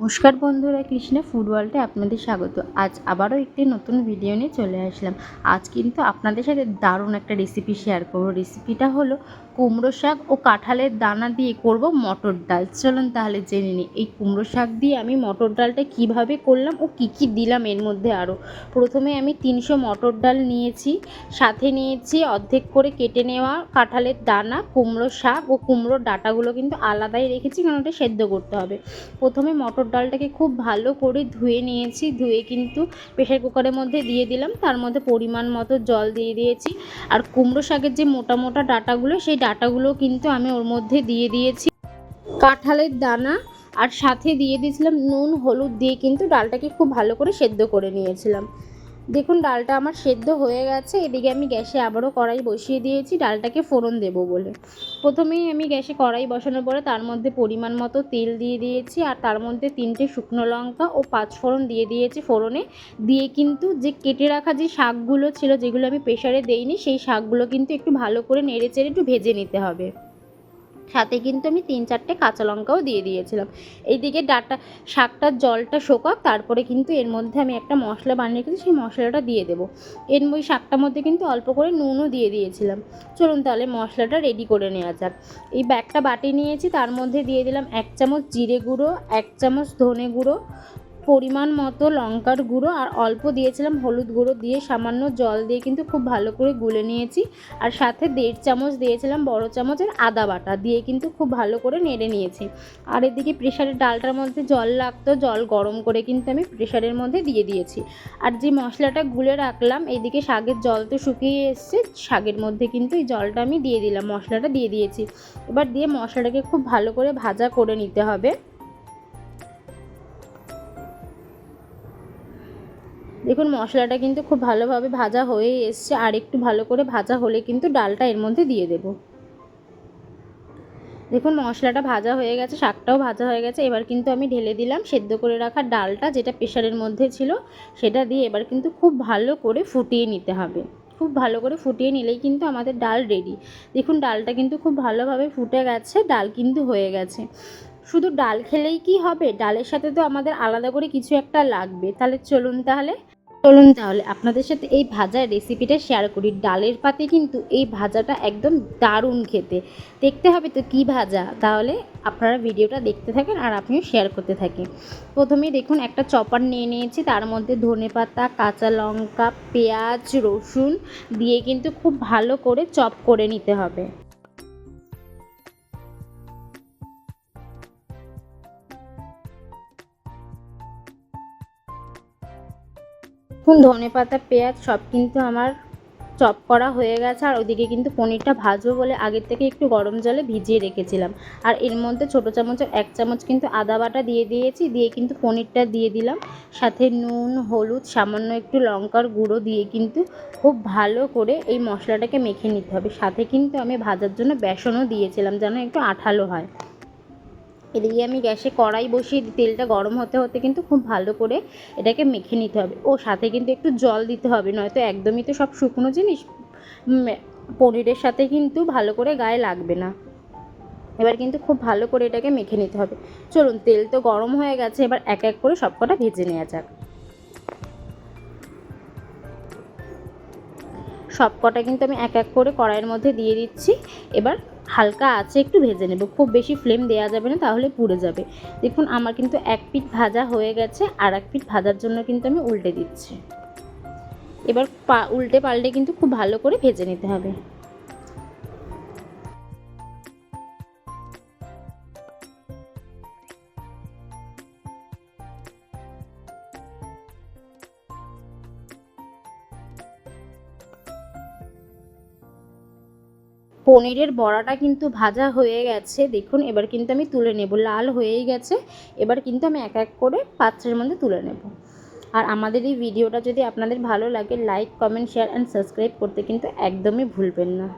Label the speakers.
Speaker 1: নমস্কার বন্ধুরা, কৃষ্ণা ফুড আপনাদের স্বাগত। আজ আবারও একটি নতুন ভিডিও নিয়ে চলে আসলাম। আজ কিন্তু আপনাদের সাথে দারুণ একটা রেসিপি শেয়ার করব। রেসিপিটা হলো কুমড়ো শাক ও কাঁঠালের দানা দিয়ে করব মটর ডাল। চলুন তাহলে জেনে নিই, এই কুমড়ো শাক দিয়ে আমি মটর ডালটা কীভাবে করলাম ও কী কী দিলাম এর মধ্যে আরও। প্রথমে আমি তিনশো মটর ডাল নিয়েছি, সাথে নিয়েছি অর্ধেক করে কেটে নেওয়া কাঁঠালের দানা, কুমড়ো শাক ও কুমড়োর ডাটাগুলো কিন্তু আলাদাই রেখেছি, কারণ ওটা সেদ্ধ করতে হবে। প্রথমে মটর ডালটাকে খুব ভালো করে ধুয়ে নিয়েছি। ধুয়ে কিন্তু প্রেশার কুকারের মধ্যে দিয়ে দিলাম। তার মধ্যে পরিমাণ মতো জল দিয়ে দিয়েছি। আর কুমড়ো শাকের যে মোটা মোটা ডাটাগুলো, সেই ডাটাগুলো কিন্তু আমি ওর মধ্যে দিয়ে দিয়েছি। কাঁঠালের দানা আর সাথে দিয়ে দিয়েছিলাম নুন, হলুদ দিয়ে কিন্তু ডালটাকে খুব ভালো করে সেদ্ধ করে নিয়েছিলাম। দেখুন, ডালটা আমার সেদ্ধ হয়ে গেছে। এদিকে আমি গ্যাসে আবারও কড়াই বসিয়ে দিয়েছি। ডালটাকে ফোড়ন দেব বলে। প্রথমেই আমি গ্যাসে কড়াই বসানোর পরে তার মধ্যে পরিমাণ মতো তেল দিয়ে দিয়েছি আর তার মধ্যে তিনটে শুকনো লঙ্কা ও পাঁচ ফোড়ন দিয়ে দিয়েছি ফোড়নে। দিয়ে কিন্তু যে কেটে রাখা যে শাকগুলো ছিল, যেগুলো আমি প্রেশারে দেইনি, সেই শাকগুলো কিন্তু একটু ভালো করে নেড়ে চেড়ে একটু ভেজে নিতে হবে। সাথে কিন্তু আমি তিন চারটে কাঁচা লঙ্কাও দিয়ে দিয়েছিলাম। এইদিকে ডাটা শাকটার জলটা শোকাক, তারপরে কিন্তু এর মধ্যে আমি একটা মশলা বানিয়ে রেখেছি, সেই মশলাটা দিয়ে দেবো। এর ওই শাকটার মধ্যে কিন্তু অল্প করে নুনও দিয়ে দিয়েছিলাম। চলুন তাহলে মশলাটা রেডি করে নেওয়া যাক। এই ব্যাগটা বাটি নিয়েছি, তার মধ্যে দিয়ে দিলাম এক চামচ জিরে গুঁড়ো, এক চামচ ধনে গুঁড়ো পরিমাণ মতো লঙ্কার গুঁড়ো আর অল্প দিয়েছিলাম হলুদ গুঁড়ো দিয়ে সামান্য জল দিয়ে কিন্তু খুব ভালো করে গুলে নিয়েছি। আর সাথে দেড় চামচ দিয়েছিলাম বড় চামচের আদা বাটা দিয়ে কিন্তু খুব ভালো করে নেড়ে নিয়েছি। আর এদিকে প্রেশারের ডালটার মধ্যে জল লাগতো, জল গরম করে কিন্তু আমি প্রেশারের মধ্যে দিয়ে দিয়েছি। আর যে মশলাটা গুলে রাখলাম এইদিকে শাকের জল তো শুকিয়ে এসছে, শাকের মধ্যে কিন্তু এই জলটা আমি দিয়ে দিলাম, মশলাটা দিয়ে দিয়েছি। এবার দিয়ে মশলাটাকে খুব ভালো করে ভাজা করে নিতে হবে। দেখুন, মশলাটা কিন্তু খুব ভালোভাবে ভাজা হয়ে এসছে। আর একটু ভালো করে ভাজা হলে কিন্তু ডালটা এর মধ্যে দিয়ে দেব। দেখুন, মশলাটা ভাজা হয়ে গেছে, শাকটাও ভাজা হয়ে গেছে। এবার কিন্তু আমি ঢেলে দিলাম সেদ্ধ করে রাখা ডালটা, যেটা প্রেশারের মধ্যে ছিল, সেটা দিয়ে এবার কিন্তু খুব ভালো করে ফুটিয়ে নিতে হবে। খুব ভালো করে ফুটিয়ে নিলেই কিন্তু আমাদের ডাল রেডি। দেখুন, ডালটা কিন্তু খুব ভালোভাবে ফুটে গেছে, ডাল কিন্তু হয়ে গেছে। শুধু ডাল খেলেই কি হবে? ডালের সাথে তো আমাদের আলাদা করে কিছু একটা লাগবে। তাহলে চলুন তাহলে। চলুন তাহলে আপনাদের সাথে এই ভাজার রেসিপিটা শেয়ার করি। ডালের পাতে কিন্তু এই ভাজাটা একদম দারুণ খেতে। দেখতে হবে তো কী ভাজা? তাহলে আপনারা ভিডিওটা দেখতে থাকেন আর আপনিও শেয়ার করতে থাকেন। প্রথমেই দেখুন, একটা চপার নিয়ে নিয়েছি। তার মধ্যে ধনে পাতা, কাঁচা লঙ্কা, পেঁয়াজ, রসুন দিয়ে কিন্তু খুব ভালো করে চপ করে নিতে হবে। দেখুন, ধনে পাতা, পেঁয়াজ সব কিন্তু আমার চপ করা হয়ে গেছে। আর ওইদিকে কিন্তু পনিরটা ভাজবো বলে আগের থেকে একটু গরম জলে ভিজিয়ে রেখেছিলাম। আর এর মধ্যে ছোটো চামচের এক চামচ কিন্তু আদা বাটা দিয়ে দিয়েছি, দিয়ে কিন্তু পনিরটা দিয়ে দিলাম। সাথে নুন, হলুদ, সামান্য একটু লঙ্কার গুঁড়ো দিয়ে কিন্তু খুব ভালো করে এই মশলাটাকে মেখে নিতে হবে। সাথে কিন্তু আমি ভাজার জন্য বেসনও দিয়েছিলাম, যেন একটু আঠালো হয়। এদিকে আমি গ্যাসে কড়াই বসিয়ে তেলটা গরম হতে হতে কিন্তু খুব ভালো করে এটাকে মেখে নিতে হবে। ও সাথে কিন্তু একটু জল দিতে হবে, নয়তো একদমই তো সব শুকনো জিনিস পনিরের সাথে কিন্তু ভালো করে গায়ে লাগবে না। এবার কিন্তু খুব ভালো করে এটাকে মেখে নিতে হবে। চলুন, তেল তো গরম হয়ে গেছে, এবার এক এক করে সব কটা ভেজে নেওয়া যাক। সব কটা কিন্তু আমি এক এক করে কড়াইয়ের মধ্যে দিয়ে দিচ্ছি। এবার হালকা আছে, একটু ভেজে নেব। খুব বেশি ফ্লেম দেওয়া যাবে না, তাহলে পুড়ে যাবে। দেখুন, আমার কিন্তু এক পিঠ ভাজা হয়ে গেছে, আর এক পিঠ ভাজার জন্য কিন্তু আমি উল্টে দিচ্ছি। এবার পা উল্টে পাল্টে কিন্তু খুব ভালো করে ভেজে নিতে হবে। পনিরের বড়াটা কিন্তু ভাজা হয়ে গেছে। দেখুন, এবার কিন্তু আমি তুলে নেব। লাল হয়েই গেছে। এবার কিন্তু আমি এক এক করে পাত্রের মধ্যে তুলে নেব। আর আমাদের এই ভিডিওটা যদি আপনাদের ভালো লাগে like comment share and subscribe করতে কিন্তু একদমই ভুলবেন না।